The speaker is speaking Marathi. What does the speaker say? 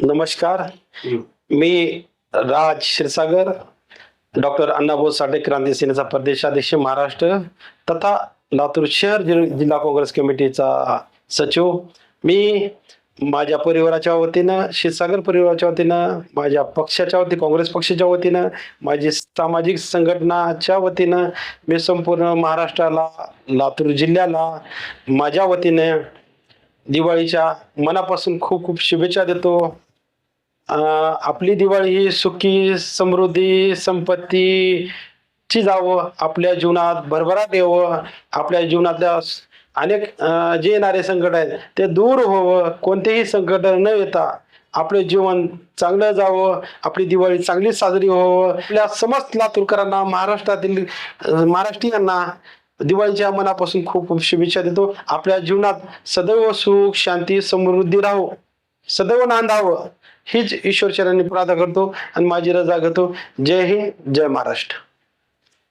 नमस्कार. मी राज क्षीरसागर डॉक्टर अण्णाभाऊ साठे क्रांती सेनेचा प्रदेशाध्यक्ष महाराष्ट्र तथा लातूर शहर जिल्हा काँग्रेस कमिटीचा सचिव. मी माझ्या परिवाराच्या वतीनं क्षीरसागर परिवाराच्या वतीनं माझ्या पक्षाच्या वती काँग्रेस पक्षाच्या वतीनं माझी सामाजिक संघटनाच्या वतीनं मी संपूर्ण महाराष्ट्राला लातूर जिल्ह्याला माझ्या वतीनं दिवाळीच्या मनापासून खूप खूप शुभेच्छा देतो. आपली दिवाळी ही सुखी समृद्धी संपत्ती ची जावं आपल्या जीवनात भरभराट यावं आपल्या जीवनातल्या अनेक जे येणारे संकट आहेत ते दूर व्हावं कोणतेही संकट न येता आपलं जीवन चांगलं जावं आपली दिवाळी चांगली साजरी व्हावं. आपल्या समस्त लातूरकरांना महाराष्ट्रातील महाराष्ट्रीयांना दिवाळीच्या मनापासून खूप खूप शुभेच्छा देतो. आपल्या जीवनात सदैव सुख शांती समृद्धी राहो. सदैव नांदावं. हीच ईश्वर प्रार्थना करतो आणि माझी रजा घेतो जय हिंद जय महाराष्ट्र.